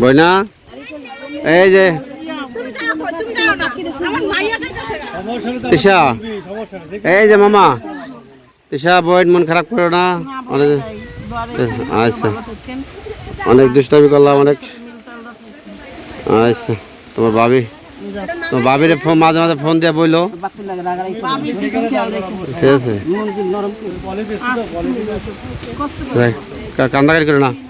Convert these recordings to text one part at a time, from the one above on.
Bruyne? এই যে। তিশা এই যে মামা। তিশা বইন মন খারাপ করো না। অনেক আচ্ছা। অনেক দুষ্টামি করলাম অনেক আচ্ছা। তোমার ভাবি তোমার ভাবিরে ফোন মাঝে মাঝে ফোন দিয়ে বইলো। ঠিক আছে। যাই, কা- কান্দাকাটি করে না।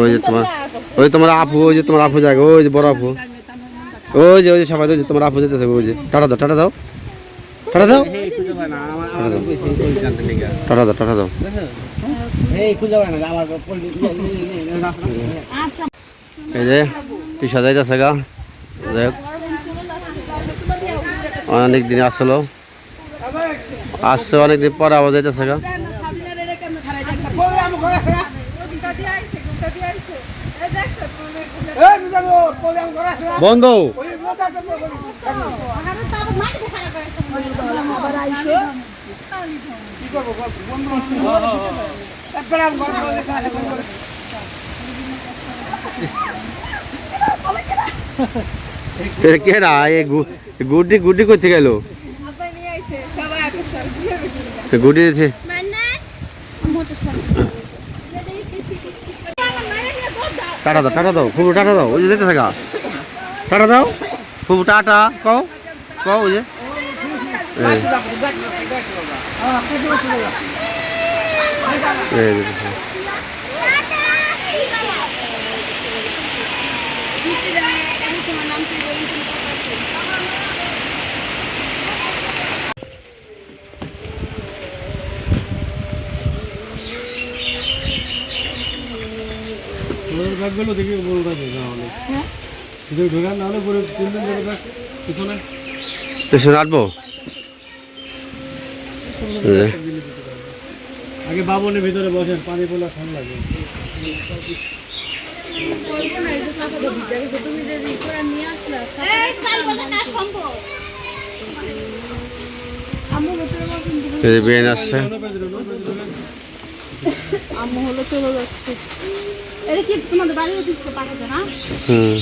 ওই যে তোমার, ওই তোমার আপু, ওই যে তোমার আপু যাবে ওই যে বড় আপু। ওই যে ওই যে সবাই, ওই যে তোমার আপু যেতেছে, ওই যে। টাটা দাও টাটা দাও। টাটা দাও। টাটা দাও টাটা দাও। এই যে, পিসা যাইতেছে গা। যাই অনেক দিন আসলো। আসছে অনেকদিন পরে আবার যাইতেছে গা। বন্ধ। এ কে না এ করতে গেল গুড্ডি দিয়েছে টাটা দাও টাটা দাও ফুবু টাটা দাও, ওই যেতে থাকা। টাটা দাও। ফুবু টাটা। কও কও যে। দেখি বড় ব্যাগ ঢোকান নাহলে পরে তিনজন বড় ব্যাগ পিছনে। পেছনে আটবো? আগে বাবনের ভিতরে বসেন পানি পোলা ঠান্ডা লাগে। এই যে বিয়ে আসছে। আম্মু হলো চলে যাচ্ছে। এটা কি তোমাদের বাড়ি পাঠাতে না? হুম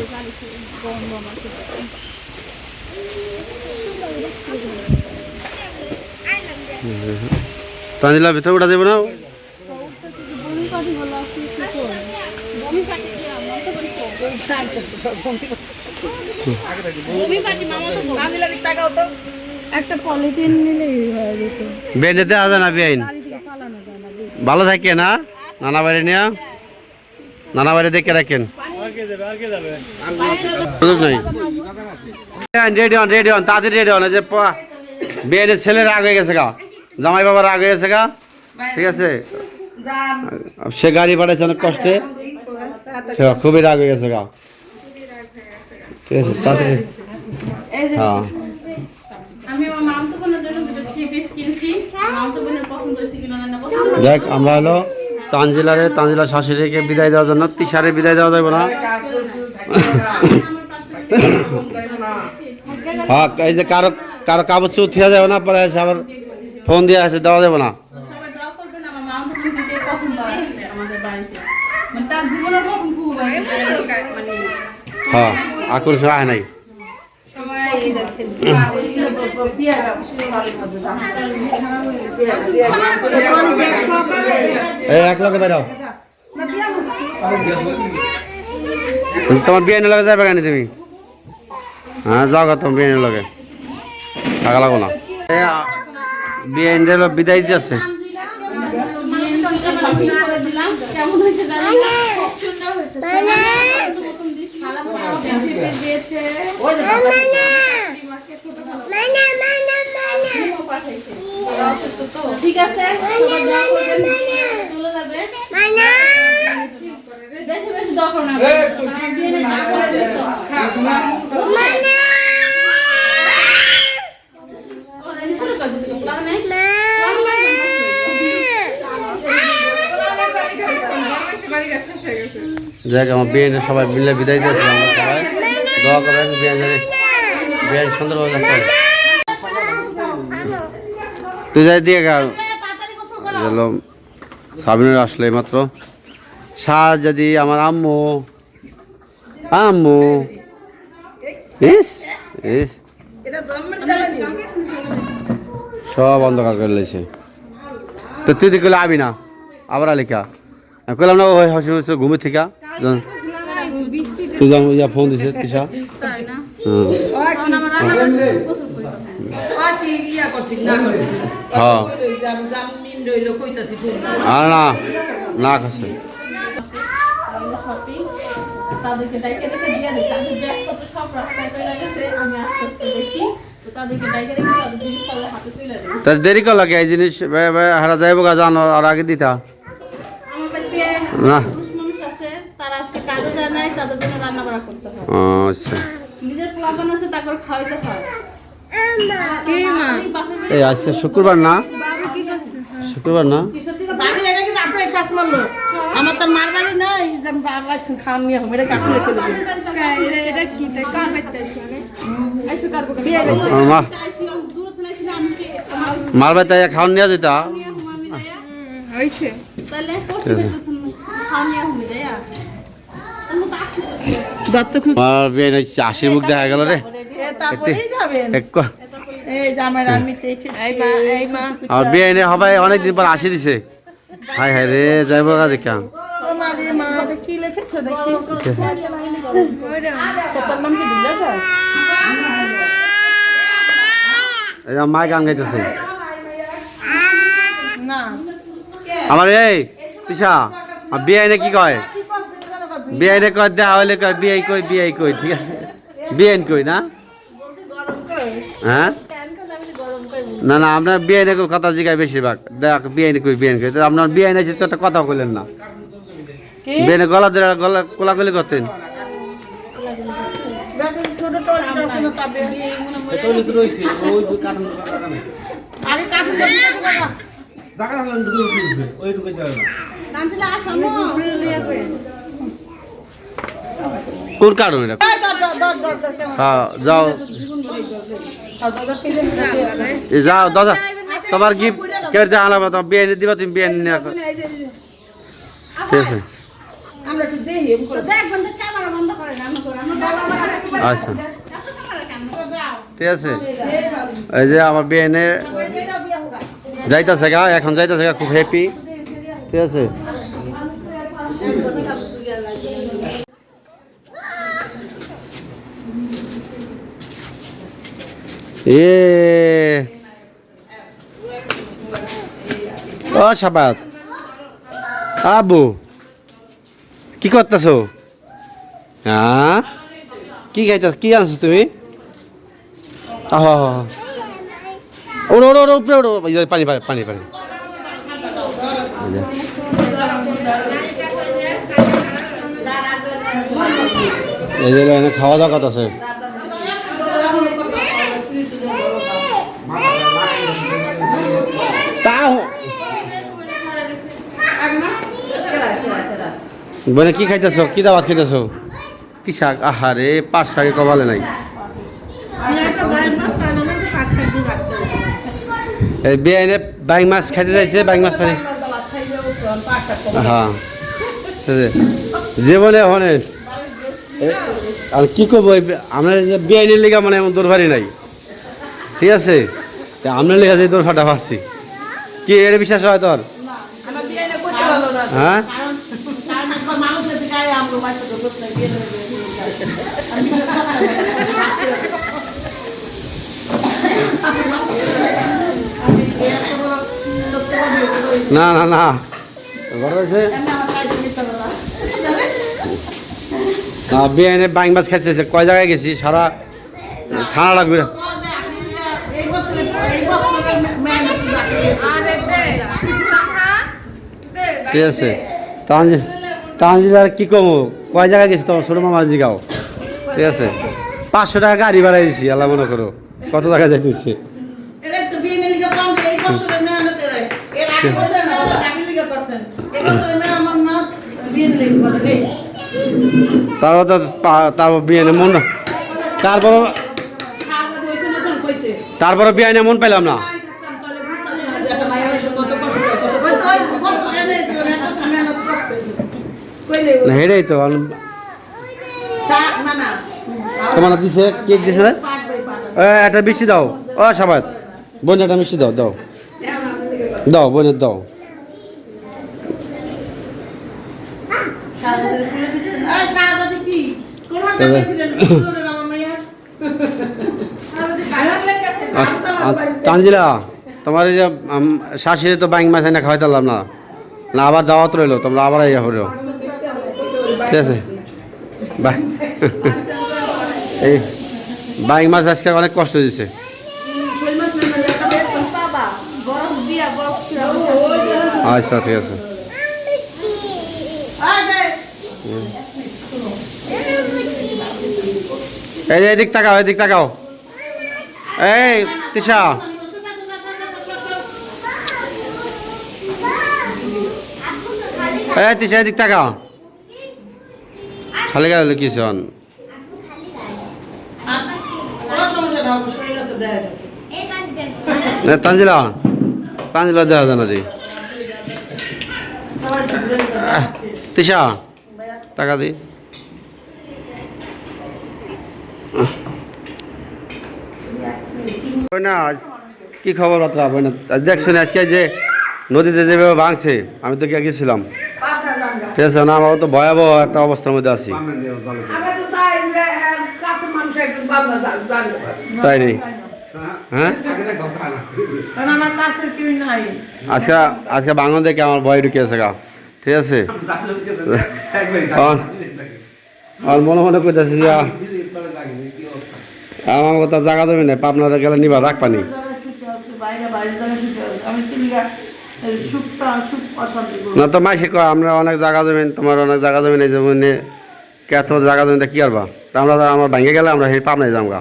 তাঞ্জিলা ভিতরে উঠা যাবে না বমি পাটি বলা আছে কি করব বমি পাটি কি আমরা তো বলি বমি পাটি মামা নিলেই হয়ে যেত বিয়ে আসে না না ভালো থাকে না? নানা বাড়ি নিয়ে? নানা বাড়ি দেখে রাখেন। রেডি হন রেডি হন তাড়াতাড়ি রেডি হন যে বিয়ের ছেলের আগ হয়ে গেছে গা। জামাই বাবার আগ হয়ে গেছে গা। ঠিক আছে? সে গাড়ি পাঠাইছে অনেক কষ্টে। সে খুবই রাগ হয়ে গেছে গা। ঠিক আছে তাড়াতাড়ি। হ্যাঁ। দেখ আমরা হলো তানজিলারে তানজিলা শাশুড়িকে বিদায় দেওয়ার জন্য তিসারে বিদায় দেওয়া যাবে না। হ্যাঁ এই যে কারও কারও কাগজ হয়ে যাবে না পরে এসে আবার ফোন দিয়ে আসে দেওয়া যাবে না। মানে মানে হ্যাঁ। আকর্ষণ আয় নাই সবাই এই দেখেন এই এক লগে বেরাও তোমার বিয়ে লগে যাবে কেন তুমি? হ্যাঁ যাও গা তোমার বিয়ে লগে। টাকা লাগবো না। বিয়ে বিদায় দিতেছে। কেমন হয়েছে জানি না খুব সুন্দর হয়েছে দিয়েছে ওই যে ঠিক আছে সবাই দোয়া করবেন চলে যাবে। বেশি বেশি দোয়া করুন না। করে প্ল্যান নেই? যাক আমার বিয়ে সবাই মিলে বিদায় দিয়েছিলাম সবাই। দোয়া করবেন বিয়ে বিয়ে সুন্দরভাবে। তুই যাই দিয়ে গা। গেল সাবিনের আসলে মাত্র সাজ যদি আমার আম্মু। আম্মু। ইস ইস। সব অন্ধকার করে লেছে তো তুই দিকে আবি না। আবার আলিকা কইলাম না ওই হাসি হাসি ঘুমে থেকে। তুই যা ইয়া ফোন দিছে তিসা তাই হ্যাঁ। আর না না খাচ্ছে। তাদেরকে ডাইকে রেখে দিয়ে দিই তাদের ব্যাগপত্র সব রাস্তায় চলে গেছে আমি আস্তে দেখি। তো দেরি কর লাগে এই জিনিস? হারা যাইব গা জানো আর আগে দিতা? না। আচ্ছা। নিজের প্লাবন আছে তাকে খাওয়াইতে হয়। এই আজকে শুক্রবার না? শুক্রবার না? আমার মার বাড়ি নাই যে আমি খাওয়ান নিয়ে হবে এটা কি- মার তাই খাওয়ান নিয়ে যেতা? বিয়ে নাই মুখ দেখা গেল রে। আর বিয়ে এনে সবাই অনেকদিন পর আসি দিছে। হাই হাই রে যাইব গা দেখা। কি লিখেছো তোর নাম কি দিলে গান গাইতেছে। না। আমার এই তিশা আর বিয়ে এনে কি কয়? বিয়ে এনে কয় দেওয়া হলে কয় বিয়ে কই বিয়ে কই ঠিক আছে। বিয়ে কই না? হ্যাঁ না না আপনার বিয়ে এনে কথা জিগায় বেশিরভাগ দেখ বিয়ে এনে কই বিয়ে কই আপনার বিয়ে এনেছে তো একটা কথা কইলেন না বিয়ে গলা ধরে গলা কোলাকুলি করতেন কোন কারণ এটা হ্যাঁ যাও যাও দাদা তোমার গিফট কে দিয়ে আনাবো তোমার বিয়ে দিবা তুমি বিয়ে নিয়ে আসো। ঠিক আছে? আচ্ছা। কেন? যাও। ঠিক আছে। এই যে আমার বিয়ে এনে যাইতেছে গা এখন যাইতেছে গা খুব হ্যাপি ঠিক আছে। ও, সাবাত। আবু, কি করতেছো? হ্যাঁ কি খাইতেছ কি আনছো তুমি? ওড়ো ওড়ো ওড়ো, উপরে ওড়ো। পানি পানি পানি পানি। খাওয়া দাওয়া কথা আছে বলে কি খাইতেছো? কি দাওয়াত খাইতেছো? কি শাক? আহারে পাঁচ শাকে কবালে নাই। এই বিয়ে এনে বাইং মাছ খাইতে যাইছে বাইং মাছ পানি হ্যাঁ। জীবনে হনে আর কি করব? আমরা এনে লেগা মানে এমন দরবারি নাই। ঠিক আছে? আমরা লেগা যে দরবারটা পাচ্ছি। কি এর বিশ্বাস হয় তোর? হ্যাঁ কারণ কারণ একবার মানুষ যদি না না না না বিয়ে বাইং মাছ খাইছে কয় জায়গায় গেছি সারা থানাটা ঘুরে আরে দে ঠিক আছে তানজিল আর কি কমো? কয় জায়গায় গেছি তোমার ছোটো মামার জিগাও ঠিক আছে। পাঁচশো টাকা গাড়ি ভাড়াই দিছি আল্লাহ মনে করো। কত টাকা যাইতেছে? তারপর তো তারপর বিয়ে মন তারপর বিয়ে মন পেলাম না আমি থাকতাম তাহলে বুঝতাম না যে একটা মায়ের এসে কত কষ্ট করে, কত ওই তো ওই বছরের নেই তো এক বছর মেহনত করছে কইলে না, হেডেই তো তোমার দিছে কেক দিছে না? একটা মিষ্টি দাও। ও সবাই বোন একটা মিষ্টি দাও দাও। দাও বোনের দাও। তানজিলা তোমার এই যে শাশুড়ি তো বাইং মাছ এনে খাওয়াইতে না। না আবার দাওয়াত রইল তোমরা আবার ইয়ে হলো ঠিক আছে। বাই এই বাইং মাছ আজকে অনেক কষ্ট দিছে। আচ্ছা ঠিক আছে। এই এদিক তাকাও এদিক তাকাও। এই, তিশা। এই তিশা এদিক তাকাও। খালি গেল কি শোন কোনো সমস্যা না শরীর আছে দেয় এ, তানজিলা। তানজিলা দেওয়া জানা রে তিশা টাকা দি। না আজ কি খবর? বার্তা না দেখছেন আজকে যে নদীতে যেভাবে ভাঙছে আমি তো গিয়ে গেছিলাম। ঠিক আছে না আমার তো ভয়াবহ একটা অবস্থার মধ্যে আছি। আমরা তো চাই যে হ্যাঁ। তাই নেই? হ্যাঁ? আজকে আজকে বাংলা দেখে আমার ভয় ঢুকিয়েছে গা। ঠিক আছে? আর- মনে মনে করতেছি যে আমার কথা জায়গা জমি না পাবনাতে গেলে নিবা রাখ পানি না তো মাসে কয় আমরা অনেক জায়গা জমিন তোমার অনেক জায়গা জমিন এই জমিনে কে তোমার জায়গা জমিতে কি করবা? তা আমরা আমার ভেঙে গেলে আমরা সেই পাবনায় যাম গা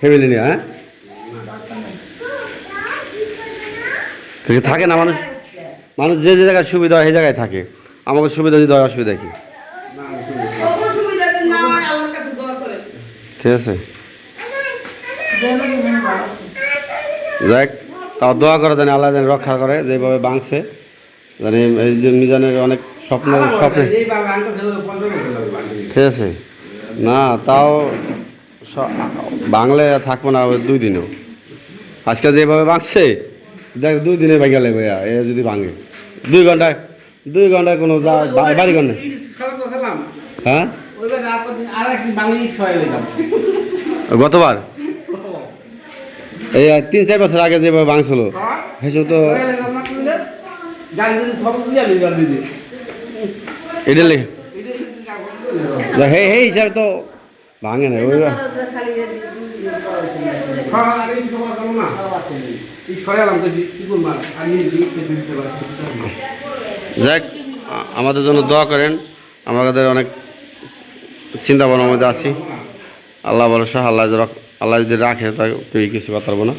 ফ্যামিলি নিয়ে হ্যাঁ? থাকে না মানুষ? মানুষ যে যে জায়গায় সুবিধা হয় সেই জায়গায় থাকে। আমাকে সুবিধা যদি হয় অসুবিধা কি। ঠিক আছে। যাক তাও দোয়া করে জানি আল্লাহ জানি রক্ষা করে যেভাবে বাংছে জানি এই যে মিজানের অনেক স্বপ্ন স্বপ্নে। ঠিক আছে না তাও স- বাংলে থাকব না দুই দিনও। আজকে যেভাবে বাঁচছে দেখ দুই দিনে ভাঙা লাগবে এ যদি ভাঙে। দুই ঘন্টায় দুই ঘন্টায় কোনো যা- বাড়ি ঘর নেই। হ্যাঁ? গতবার? এই তিন চার বছর আগে যেভাবে ভাঙছিল হেসে তো এটা হে হে হিসাবে তো ভাঙে না ওই যাক আমাদের জন্য দোয়া করেন। আমাদের অনেক চিন্তা ভাবনার মধ্যে আছি। আল্লাহ ভরসা আল্লাহ আল্লাহ যদি রাখে তাই কিছু কথা বলব না।